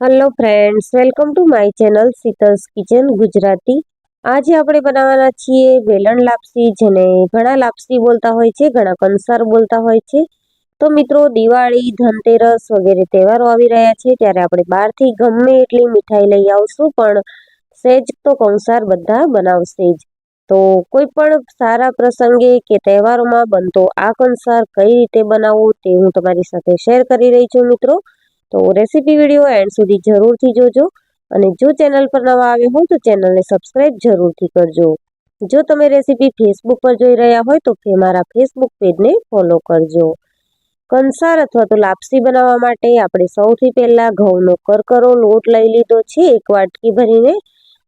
Hello friends welcome to my channel Sheetal's kitchen Gujarati આજે આપણે બનાવવાના છીએ વેલણ લાપસી, જેને ઘણા લાપસી બોલતા હોય છે, ઘણા કંસાર બોલતા હોય છે. તો મિત્રો, દિવાળી, ધનતેરસ વગેરે તહેવારો આવી રહ્યા છે, ત્યારે આપણે બહારથી ગમે એટલી મીઠાઈ લઈ આવશું, પણ સહેજ તો કંસાર બધા બનાવશે જ. તો કોઈ પણ સારા પ્રસંગે કે તહેવારોમાં બનતો આ કંસાર કઈ રીતે બનાવવો તે હું તમારી સાથે શેર કરી રહી છું, મિત્રો. તો રેસીપી વીડિયો એન્ડ સુધી જરૂરથી જોજો અને જો ચેનલ પર નવા આવ્યો હોય તો ચેનલને સબસ્ક્રાઈબ જરૂરથી કરજો. જો તમે રેસીપી ફેસબુક પર જોઈ રહ્યા હોય તો મારા ફેસબુક પેજને ફોલો કરજો. કંસાર અથવા તો લાપસી બનાવવા માટે આપણે સૌથી પહેલાં ઘઉંનો કરકરો લોટ લઈ લીધો છે, એક વાટકી ભરીને.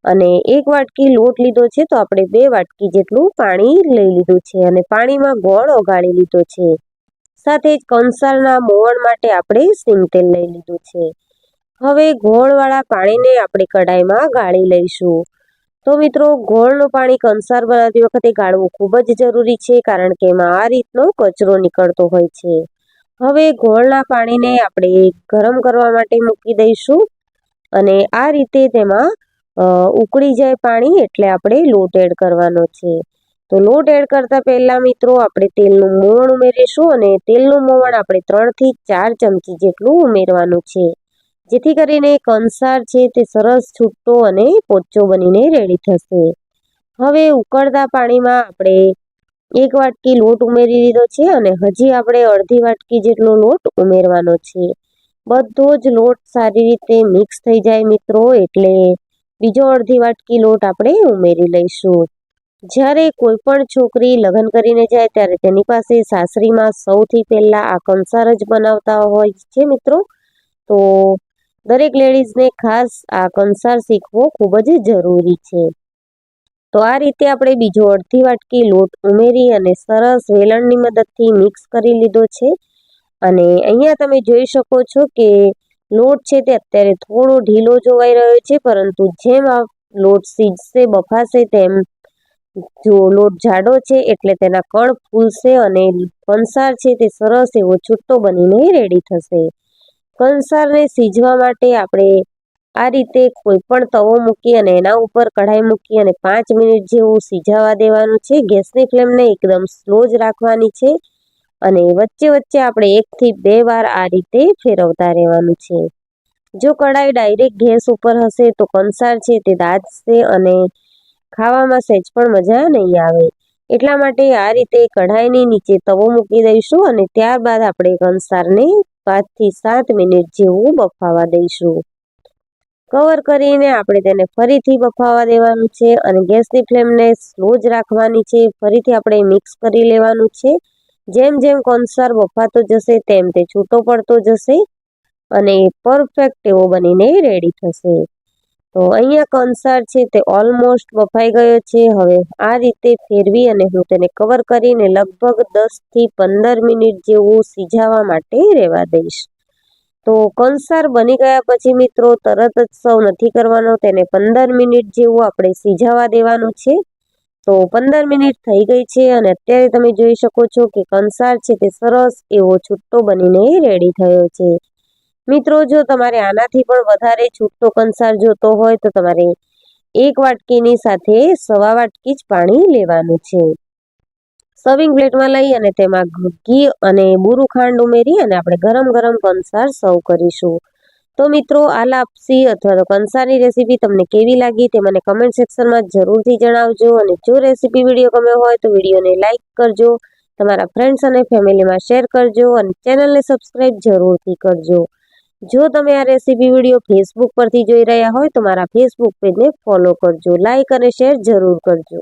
અને એક વાટકી લોટ લીધો છે તો આપણે બે વાટકી જેટલું પાણી લઈ લીધું છે અને પાણીમાં ગોળ ઓગાળી લીધો છે. સાથે જ કંસારના મોવણ માટે આપણે સિંગ તેલ લઈ લીધું છે. હવે ગોળવાળા પાણીને આપણે કઢાઈમાં ગાળી લઈશું. તો મિત્રો, ગોળનું પાણી કંસાર બનાવતી વખતે ગાળવું ખૂબ જ જરૂરી છે, કારણ કે એમાં આ રીતનો કચરો નીકળતો હોય છે. હવે ગોળના પાણીને આપણે ગરમ કરવા માટે મૂકી દઈશું અને આ રીતે તેમાં ઉકળી જાય પાણી એટલે આપણે લોટ એડ કરવાનો છે. તો લોટ એડ કરતાં પહેલાં મિત્રો આપણે તેલનું મોવણ ઉમેરીશું અને તેલનું મોવણ આપણે ત્રણથી ચાર ચમચી જેટલું ઉમેરવાનું છે. જેથી કરીને કંસાર છે તે સરસ છૂટો અને પોચો બનીને રેડી થશે. હવે ઉકળતા પાણીમાં આપણે એક વાટકી લોટ ઉમેરી દીધો છે અને હજી આપણે અડધી વાટકી જેટલો લોટ ઉમેરવાનો છે. બધો જ લોટ સારી રીતે મિક્સ થઈ જાય મિત્રો એટલે બીજો અડધી વાટકી લોટ આપણે ઉમેરી લઈશું. જ્યારે કોઈ પણ છોકરી લગ્ન કરીને જાય ત્યારે તેની પાસે સાસરીમાં સૌથી પહેલાં આ કંસાર જ બનાવતા હોય છે મિત્રો. તો દરેક લેડીઝને ખાસ આ કંસાર શીખવો ખૂબ જ જરૂરી છે. તો આ રીતે આપણે બીજો અડધી વાટકી લોટ ઉમેરી અને સરસ વેલણની મદદથી મિક્સ કરી લીધો છે. અને અહીંયા તમે જોઈ શકો છો કે લોટ છે તે અત્યારે થોડો ઢીલો જોવાઈ રહ્યો છે, પરંતુ જેમ આ લોટ સીજશે, બફાશે તેમ જો લોટ જાડો છે એટલે તેના કણ ફૂલશે અને કંસાર છે તે સરસ એવો છૂટો બનીને રેડી થશે. કંસારને સીજવા માટે આપણે આ રીતે કોઈ પણ તવો મૂકી અને એના ઉપર કઢાઈ મૂકી અને પાંચ મિનિટ જેવું સીજાવા દેવાનું છે. ગેસની ફ્લેમને એકદમ સ્લો જ રાખવાની છે અને વચ્ચે વચ્ચે આપણે એકથી બે વાર આ રીતે ફેરવતા રહેવાનું છે. જો કઢાઈ ડાયરેક્ટ ગેસ ઉપર હશે તો કંસાર છે તે દાજશે અને ખાવામાં સહેજ પણ મજા નહીં આવે. એટલા માટે આ રીતે કઢાઈની નીચે તવો મૂકી દઈશું અને ત્યારબાદ આપણે કંસારને પાંચથી સાત મિનિટ જેવું બફાવા દઈશું. કવર કરીને આપણે તેને ફરીથી બફાવા દેવાનું છે અને ગેસની ફ્લેમને સ્લો જ રાખવાની છે. ફરીથી આપણે મિક્સ કરી લેવાનું છે. જેમ જેમ કંસાર બફાતો જશે તેમ તે છૂટો પડતો જશે અને પરફેક્ટ એવો બનીને રેડી થશે. તો અહીંયા કંસાર છે તે ઓલમોસ્ટ બફાઈ ગયો છે. હવે આ રીતે ફેરવી અને હું તેને કવર કરીને લગભગ દસથી પંદર મિનિટ જેવું સીજાવા માટે રહેવા દઈશ. તો કંસાર બની ગયા પછી મિત્રો તરત જ સૌ નથી કરવાનો. તેને પંદર મિનિટ જેવું આપણે સીજાવા દેવાનું છે. તો પંદર મિનિટ થઈ ગઈ છે અને અત્યારે તમે જોઈ શકો છો કે કંસાર છે તે સરસ એવો છૂટો બનીને રેડી થયો છે. મિત્રો, જો તમારે આનાથી પણ વધારે છૂટતો કંસાર જોતો હોય તો તમારે એક વાટકીની સાથે સવા વાટકી જ પાણી લેવાનું છે. સર્વિંગ પ્લેટમાં લઈ અને તેમાં ઘી અને બુરું ખાંડ ઉમેરી અને આપણે ગરમ ગરમ કંસાર સર્વ કરીશું. તો મિત્રો, આ લાપસી અથવા તો કંસારની રેસીપી તમને કેવી લાગી તે મને કમેન્ટ સેક્શનમાં જરૂરથી જણાવજો અને જો રેસીપી વીડિયો ગમ્યો હોય તો વિડીયોને લાઇક કરજો, તમારા ફ્રેન્ડ્સ અને ફેમિલીમાં શેર કરજો અને ચેનલને સબસ્ક્રાઈબ જરૂરથી કરજો. જો તમે આ રેસીપી વીડિયો ફેસબુક પરથી જોઈ રહ્યા હોય તો મારા ફેસબુક પેજને ફોલો કરજો લાઇક અને શેર જરૂર કરજો.